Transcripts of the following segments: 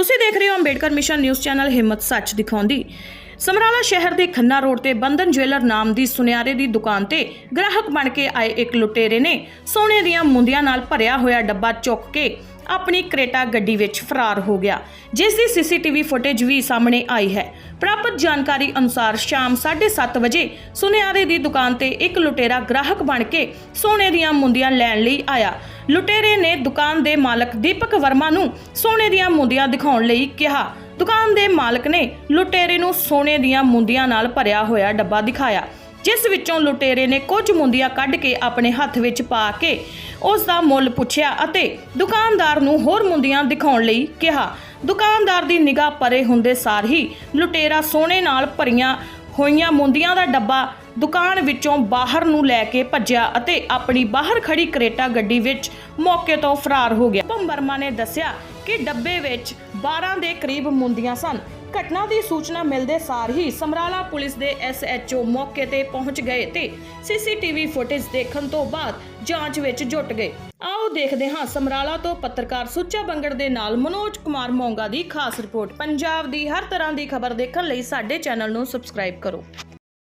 ਤੁਸੀਂ ਦੇਖ ਰਹੇ ਹੋ ਅੰਬੇਡਕਰ ਮਿਸ਼ਨ ਨਿਊਜ਼ ਚੈਨਲ ਹਿੰਮਤ ਸੱਚ ਦਿਖਾਉਂਦੀ। ਸਮਰਾਲਾ ਸ਼ਹਿਰ ਦੇ ਖੰਨਾ ਰੋਡ ਤੇ ਬੰਧਨ ਜੁਐਲਰ ਨਾਮ ਦੀ ਸੁਨਿਆਰੇ ਦੀ ਦੁਕਾਨ ਤੇ ਗ੍ਰਾਹਕ ਬਣ ਕੇ ਆਏ ਇੱਕ ਲੁਟੇਰੇ ਨੇ ਸੋਨੇ ਦੀਆਂ ਮੁੰਦੀਆਂ ਨਾਲ ਭਰਿਆ ਹੋਇਆ ਡੱਬਾ ਚੁੱਕ ਕੇ ਆਪਣੀ ਕ੍ਰੇਟਾ ਗੱਡੀ ਵਿੱਚ ਫਰਾਰ ਹੋ ਗਿਆ, ਜਿਸ ਦੀ ਸੀਸੀਟੀਵੀ ਫੁਟੇਜ ਵੀ ਸਾਹਮਣੇ ਆਈ ਹੈ। ਪ੍ਰਾਪਤ ਜਾਣਕਾਰੀ ਅਨੁਸਾਰ ਸ਼ਾਮ 7:30 ਵਜੇ ਸੁਨਿਆਰੇ ਦੀ ਦੁਕਾਨ ਤੇ ਇੱਕ ਲੁਟੇਰਾ ਗ੍ਰਾਹਕ ਬਣ ਕੇ ਸੋਨੇ ਦੀਆਂ ਮੁੰਦੀਆਂ ਲੈਣ ਲਈ ਆਇਆ। ਲੁਟੇਰੇ ਨੇ ਦੁਕਾਨ ਦੇ ਮਾਲਕ ਦੀਪਕ ਵਰਮਾ ਨੂੰ ਸੋਨੇ ਦੀਆਂ ਮੁੰਦੀਆਂ ਦਿਖਾਉਣ ਲਈ ਕਿਹਾ। ਦੁਕਾਨ ਦੇ ਮਾਲਕ ਨੇ ਲੁਟੇਰੇ ਨੂੰ ਸੋਨੇ ਦੀਆਂ ਮੁੰਦੀਆਂ ਨਾਲ ਭਰਿਆ ਹੋਇਆ ਡੱਬਾ ਦਿਖਾਇਆ, ਜਿਸ ਵਿੱਚੋਂ ਲੁਟੇਰੇ ਨੇ ਕੁਝ ਮੁੰਦੀਆਂ ਕੱਢ ਕੇ ਆਪਣੇ ਹੱਥ ਵਿੱਚ ਪਾ ਕੇ ਉਸ ਦਾ ਮੁੱਲ ਪੁੱਛਿਆ ਅਤੇ ਦੁਕਾਨਦਾਰ ਨੂੰ ਹੋਰ ਮੁੰਦੀਆਂ ਦਿਖਾਉਣ ਲਈ ਕਿਹਾ। ਦੁਕਾਨਦਾਰ ਦੀ ਨਿਗਾਹ ਪਰੇ ਹੁੰਦੇ ਸਾਰ ਹੀ ਲੁਟੇਰਾ ਸੋਨੇ ਨਾਲ ਭਰੀਆਂ ਹੋਈਆਂ ਮੁੰਦੀਆਂ ਦਾ ਡੱਬਾ ਦੁਕਾਨ ਵਿੱਚੋਂ ਬਾਹਰ ਨੂੰ ਲੈ ਕੇ ਭੱਜਿਆ ਅਤੇ ਆਪਣੀ ਬਾਹਰ ਖੜੀ ਕਰੇਟਾ ਗੱਡੀ ਵਿੱਚ ਮੌਕੇ ਤੋਂ ਫਰਾਰ ਹੋ ਗਿਆ। ਭੰਮ ਵਰਮਾ ਨੇ ਦੱਸਿਆ ਕਿ ਡੱਬੇ ਵਿੱਚ 12 ਦੇ ਕਰੀਬ ਮੁੰਦੀਆਂ ਸਨ। ਘਟਨਾ ਦੀ ਸੂਚਨਾ ਮਿਲਦੇ ਸਾਰ ਹੀ ਸਮਰਾਲਾ ਪੁਲਿਸ ਦੇ ਐਸਐਚਓ ਮੌਕੇ ਤੇ ਪਹੁੰਚ ਗਏ ਤੇ ਸੀਸੀਟੀਵੀ ਫੁਟੇਜ ਦੇਖਣ ਤੋਂ ਬਾਅਦ ਜਾਂਚ ਵਿੱਚ ਜੁਟ ਗਏ। ਆਓ ਦੇਖਦੇ ਹਾਂ ਸਮਰਾਲਾ ਤੋਂ ਪੱਤਰਕਾਰ ਸੁੱਚਾ ਬੰਗੜ ਦੇ ਨਾਲ ਮਨੋਜ ਕੁਮਾਰ ਮੋਂਗਾ ਦੀ ਖਾਸ ਰਿਪੋਰਟ। ਪੰਜਾਬ ਦੀ ਹਰ ਤਰ੍ਹਾਂ ਦੀ ਖਬਰ ਦੇਖਣ ਲਈ ਸਾਡੇ ਚੈਨਲ ਨੂੰ ਸਬਸਕ੍ਰਾਈਬ ਕਰੋ।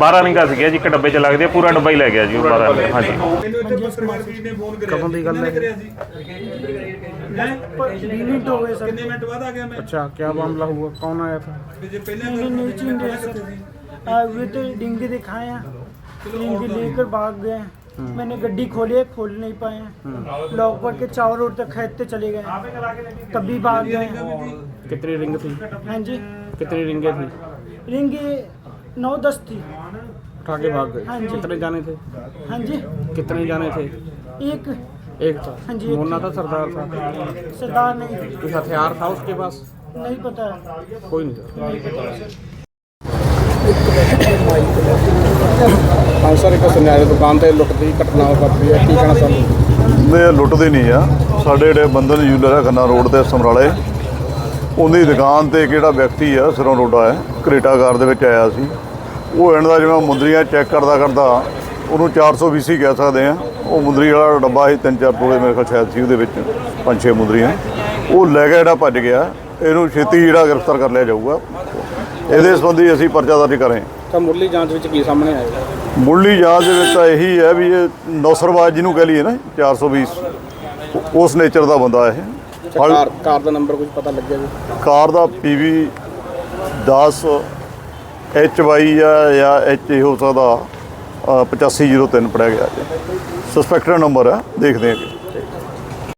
12 ਰਿੰਗਾਂ ਸੀਗੀਆਂ ਜੀ ਇੱਕ ਡੱਬੇ 'ਚ ਲੱਗਦੇ ਆ, ਪੂਰਾ ਡੱਬਾ ਹੀ ਲੈ ਗਿਆ ਜੀ ਉਹ 12 ਰਿੰਗਾਂ ਹਾਂਜੀ ਕਦੋਂ ਦੀ ਗੱਲ ਹੈ मिनट हो गए सर कितने मिनट बाद आ गया मैं अच्छा क्या मामला हुआ कौन आया था जो पहले मैंने न्यूज इंडिया सर आ, वे तो डिंगे दिखाए हैं डिंगे लेकर भाग गए हैं मैंने गड्डी खोली है खोल नहीं पाए हैं लॉक पर के चारों रोड तक खेदते चले गए तभी भाग गए हैं कितनी रिंग थी हाँ जी कितनी रिंगे थी रिंग नौ दस थी उठा के भाग गए हाँ जी। कितने जाने थे हाँ जी कितने जाने थे एक एक था हाँ जी, एक मोना था सरदार था सरदार नहीं थी कुछ हथियार था उसके पास नहीं पता है कोई नहीं था ਹਾਂ ਸਰ ਇੱਕ ਸੁਨਿਆਰੇ ਦੁਕਾਨ ਤੇ ਲੁੱਟ ਦੀ ਘਟਨਾ ਵਾਪਰੀ ਹੈ ਕੀ ਕਹਿਣਾ ਚਾਹੁੰਦੇ ਇਹ ਲੁੱਟਦੇ ਨਹੀਂ ਆ ਸਾਡੇ ਜਿਹੜੇ ਬੰਧਨ ਜੂਲਰ ਹੈ ਖੰਨਾ ਰੋਡ ਤੇ ਸਮਰਾਲੇ ਉਹਦੀ ਦੁਕਾਨ ਤੇ ਕਿਹੜਾ ਵਿਅਕਤੀ ਆ ਸਿਰੋਂ ਰੋਡਾ ਹੈ ਕ੍ਰੇਟਾਗਾਰ ਦੇ ਵਿੱਚ ਆਇਆ ਸੀ ਉਹ ਇਹਨਾਂ ਦਾ ਜਿਵੇਂ ਮੁੰਦਰੀਆਂ ਚੈੱਕ ਕਰਦਾ ਕਰਦਾ ਉਹਨੂੰ 420 ਕਹਿ ਸਕਦੇ ਆ ਉਹ ਮੁੰਦਰੀ ਵਾਲਾ ਡੱਬਾ ਸੀ ਤਿੰਨ ਚਾਰ ਤੋਲੇ ਮੇਰੇ ਖਿਆਲ ਸ਼ਾਇਦ ਸੀ ਉਹਦੇ ਵਿੱਚ ਪੰਜ ਛੇ ਮੁੰਦਰੀਆਂ। ਉਹ ਲੈ ਕੇ ਜਿਹੜਾ ਭੱਜ ਗਿਆ ਇਹਨੂੰ ਛੇਤੀ ਜਿਹੜਾ ਗ੍ਰਿਫਤਾਰ ਕਰ ਲਿਆ ਜਾਊਗਾ। ਇਹਦੇ ਸੰਬੰਧੀ ਅਸੀਂ ਪਰਚਾ ਦਰਜ ਕਰੇ ਤਾਂ ਮੁੱਢਲੀ ਜਾਂਚ ਵਿੱਚ ਕੀ ਸਾਹਮਣੇ ਆਇਆ? ਮੁੱਢਲੀ ਜਾਂਚ ਦੇ ਵਿੱਚ ਤਾਂ ਇਹੀ ਹੈ ਵੀ ਇਹ ਨੌਸਰਵਾਜ ਜਿਹਨੂੰ ਕਹ ਲਈਏ ਨਾ 420 ਉਹ- ਉਸ ਨੇਚਰ ਦਾ ਬੰਦਾ ਇਹ। ਕਾਰ ਕਾਰ ਦਾ ਨੰਬਰ ਕੁਝ ਪਤਾ ਲੱਗਿਆ ਜੀ? ਕਾਰ ਦਾ ਪੀਵੀ 10 ਐਚ ਵਾਈ ਆ ਜਾਂ ਐਚ ਹੋ ਸਕਦਾ। ਅ, 8503 ਪੜਿਆ ਗਿਆ ਜੀ। ਸਸਪੈਕਟਡ ਨੰਬਰ ਹੈ ਦੇਖਦੇ ਹਾਂ